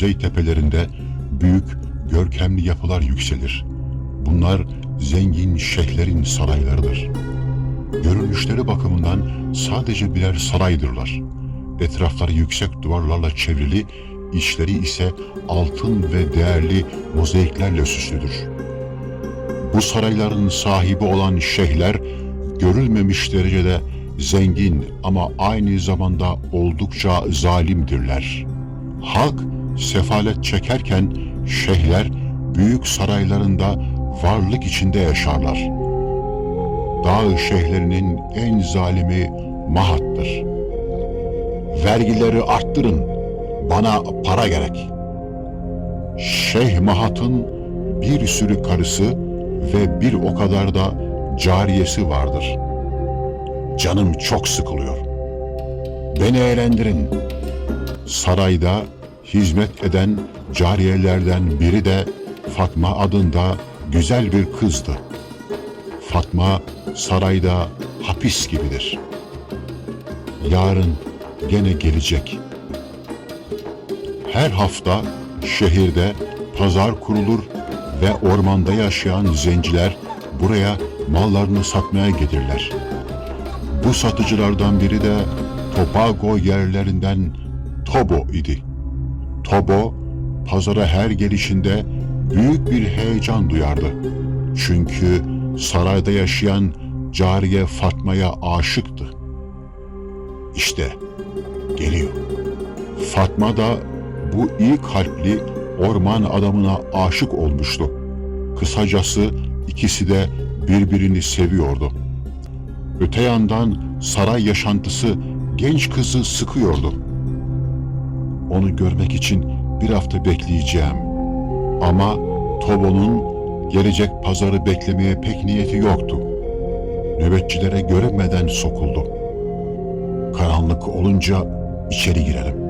Kuzey tepelerinde büyük, görkemli yapılar yükselir. Bunlar zengin şeyhlerin saraylarıdır. Görünüşleri bakımından sadece birer saraydırlar. Etrafları yüksek duvarlarla çevrili, içleri ise altın ve değerli mozaiklerle süslüdür. Bu sarayların sahibi olan şeyhler görülmemiş derecede zengin ama aynı zamanda oldukça zalimdirler. Halk sefalet çekerken şeyhler büyük saraylarında varlık içinde yaşarlar. Dağ şeyhlerinin en zalimi Mahat'tır. Vergileri arttırın, bana para gerek. Şeyh Mahat'ın bir sürü karısı ve bir o kadar da cariyesi vardır. Canım çok sıkılıyor. Beni eğlendirin. Sarayda hizmet eden cariyelerden biri de Fatma adında güzel bir kızdı. Fatma sarayda hapis gibidir. Yarın gene gelecek. Her hafta şehirde pazar kurulur ve ormanda yaşayan zenciler buraya mallarını satmaya gelirler. Bu satıcılardan biri de Tobago yerlerinden Tobo idi. Tobo pazara her gelişinde büyük bir heyecan duyardı. Çünkü sarayda yaşayan cariye Fatma'ya aşıktı. İşte geliyor. Fatma da bu iyi kalpli orman adamına aşık olmuştu. Kısacası ikisi de birbirini seviyordu. Öte yandan saray yaşantısı genç kızı sıkıyordu. Onu görmek için bir hafta bekleyeceğim. Ama Tobo'nun gelecek pazarı beklemeye pek niyeti yoktu. Nöbetçilere görünmeden sokuldu. Karanlık olunca içeri girelim.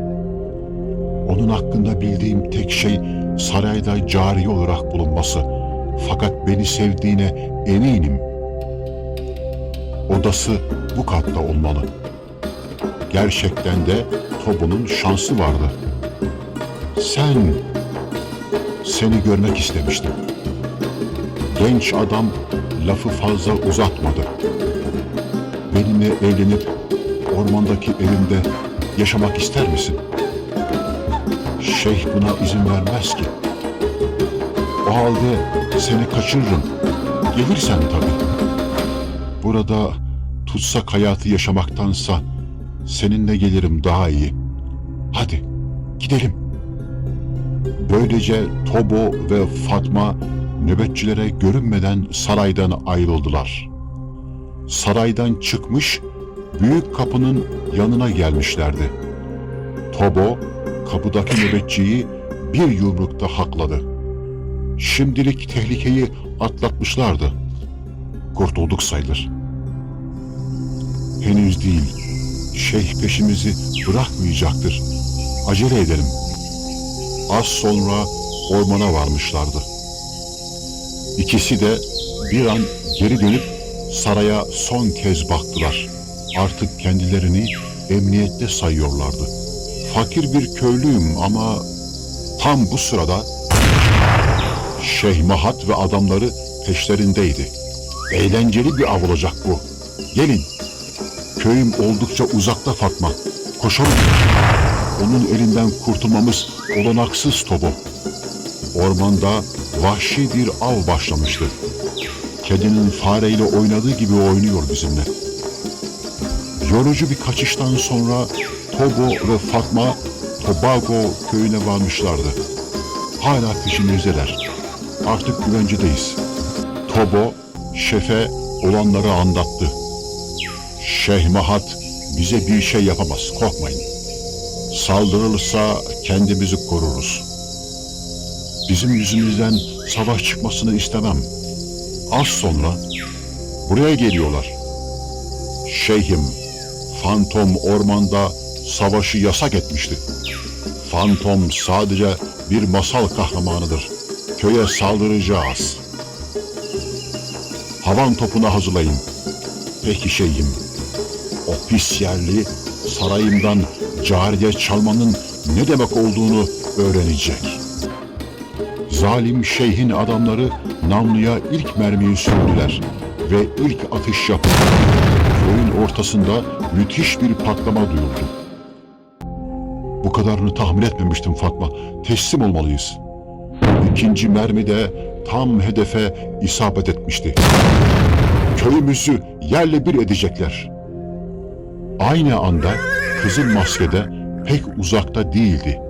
Onun hakkında bildiğim tek şey sarayda cari olarak bulunması. Fakat beni sevdiğine eminim. Odası bu katta olmalı. Gerçekten de Tobo'nun şansı vardı. Sen, seni görmek istemiştim. Genç adam lafı fazla uzatmadı. Benimle evlenip ormandaki evimde yaşamak ister misin? Şeyh buna izin vermez ki. O halde seni kaçırırım. Gelirsen tabii. Burada tutsak hayatı yaşamaktansa seninle gelirim daha iyi. Hadi gidelim. Böylece Tobo ve Fatma nöbetçilere görünmeden saraydan ayrıldılar. Saraydan çıkmış büyük kapının yanına gelmişlerdi. Tobo kapıdaki nöbetçiyi bir yumrukta hakladı. Şimdilik tehlikeyi atlatmışlardı. Kurtulduk sayılır. Henüz değil. Şeyh peşimizi bırakmayacaktır. Acele edelim. Az sonra ormana varmışlardı. İkisi de bir an geri dönüp saraya son kez baktılar. Artık kendilerini emniyette sayıyorlardı. Fakir bir köylüyüm ama tam bu sırada Şeyh Mahat ve adamları peşlerindeydi. Eğlenceli bir av olacak bu. Gelin. Köyüm oldukça uzakta Fatma. Koşalım. Onun elinden kurtulmamız olanaksız Tobo. Ormanda vahşi bir av başlamıştı. Kedinin fareyle oynadığı gibi oynuyor bizimle. Yorucu bir kaçıştan sonra Tobo ve Fatma Tobago köyüne varmışlardı. Hala peşimizdeler. Artık güvencedeyiz. Tobo şefe olanları anlattı. Şeyh Mahat bize bir şey yapamaz, korkmayın. Saldırılırsa kendimizi koruruz. Bizim yüzümüzden savaş çıkmasını istemem. Az sonra buraya geliyorlar. Şeyhim, Fantom ormanda savaşı yasak etmişti. Fantom sadece bir masal kahramanıdır. Köye saldıracağız. Havan topuna hazırlayın. Peki şeyhim. Pis yerli sarayımdan cariye çalmanın ne demek olduğunu öğrenecek. Zalim şeyhin adamları namluya ilk mermiyi sürdüler ve ilk atış yapıldı. Köyün ortasında müthiş bir patlama duyuldu. Bu kadarını tahmin etmemiştim Fatma. Teslim olmalıyız. İkinci mermi de tam hedefe isabet etmişti. Köyümüzü yerle bir edecekler. Aynı anda Kızıl Maske'de pek uzakta değildi.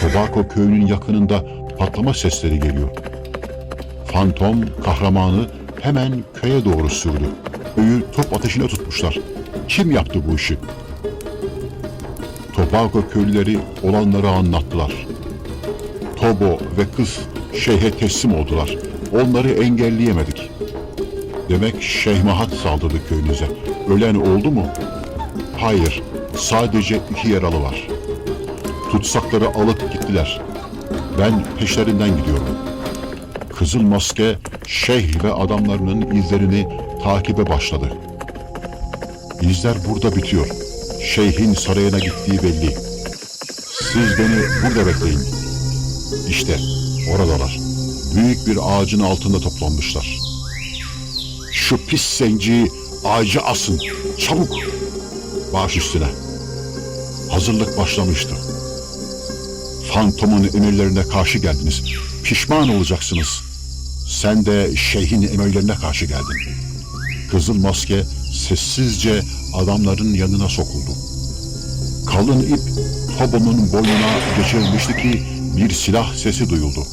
Tobacco köyünün yakınında patlama sesleri geliyor. Fantom kahramanı hemen köye doğru sürdü. Köyü top ateşine tutmuşlar. Kim yaptı bu işi? Tobago köylüleri olanları anlattılar. Tobo ve kız şeyhe teslim oldular. Onları engelleyemedik. Demek Şeyh Mahat saldırdı köyünüze. Ölen oldu mu? Hayır, sadece iki yaralı var. Tutsakları alıp gittiler. Ben peşlerinden gidiyorum. Kızıl Maske, Şeyh ve adamlarının izlerini takibe başladı. İzler burada bitiyor. Şeyhin sarayına gittiği belli. Siz beni burada bekleyin. İşte oradalar. Büyük bir ağacın altında toplanmışlar. Şu pis zenciyi ağaca asın. Çabuk. Baş üstüne. Hazırlık başlamıştı. Fantomun emirlerine karşı geldiniz. Pişman olacaksınız. Sen de şeyhin emirlerine karşı geldin. Kızıl maske sessizce adamların yanına sokuldu. Kalın ip Tobo'nun boynuna geçirilmişti ki bir silah sesi duyuldu.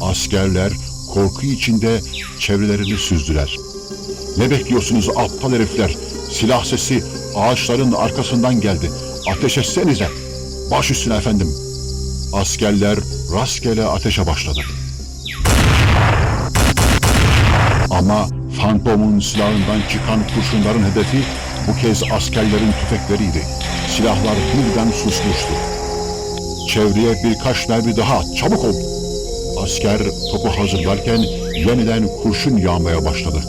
Askerler korku içinde çevrelerini süzdüler. Ne bekliyorsunuz aptal herifler? Silah sesi ağaçların arkasından geldi. Ateş etsenize. Baş üstüne efendim. Askerler rastgele ateşe başladı. Ama Fantom'un silahından çıkan kurşunların hedefi bu kez askerlerin tüfekleriydi. Silahlar birden susmuştu. Çevreye birkaç mermi daha at, çabuk ol. Asker topu hazırlarken yeniden kurşun yağmaya başladı.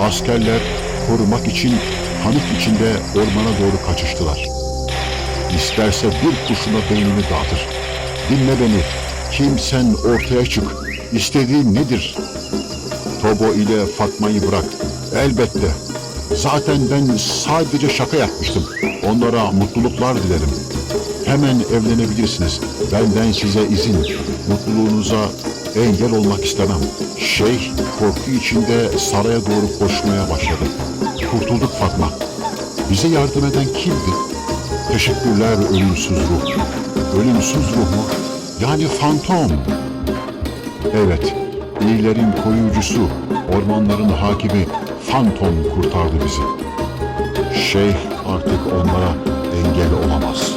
Askerler korumak için kanıt içinde ormana doğru kaçıştılar. İsterse bir kurşuna beynini dağıtır. Dinle beni. Kimsen ortaya çık. İstediğin nedir? Tobo ile Fatma'yı bırak. Elbette. Zaten ben sadece şaka yapmıştım. Onlara mutluluklar dilerim. Hemen evlenebilirsiniz. Benden size izin. Mutluluğunuza engel olmak istemem. Şeyh korku içinde saraya doğru koşmaya başladı. Kurtulduk Fatma. Bize yardım eden kimdi? Teşekkürler ölümsüz ruh. Ölümsüz ruh mu? Yani fantom. Evet, iyilerin koruyucusu, ormanların hakimi Fantom kurtardı bizi. Şeyh artık onlara engel olamaz.''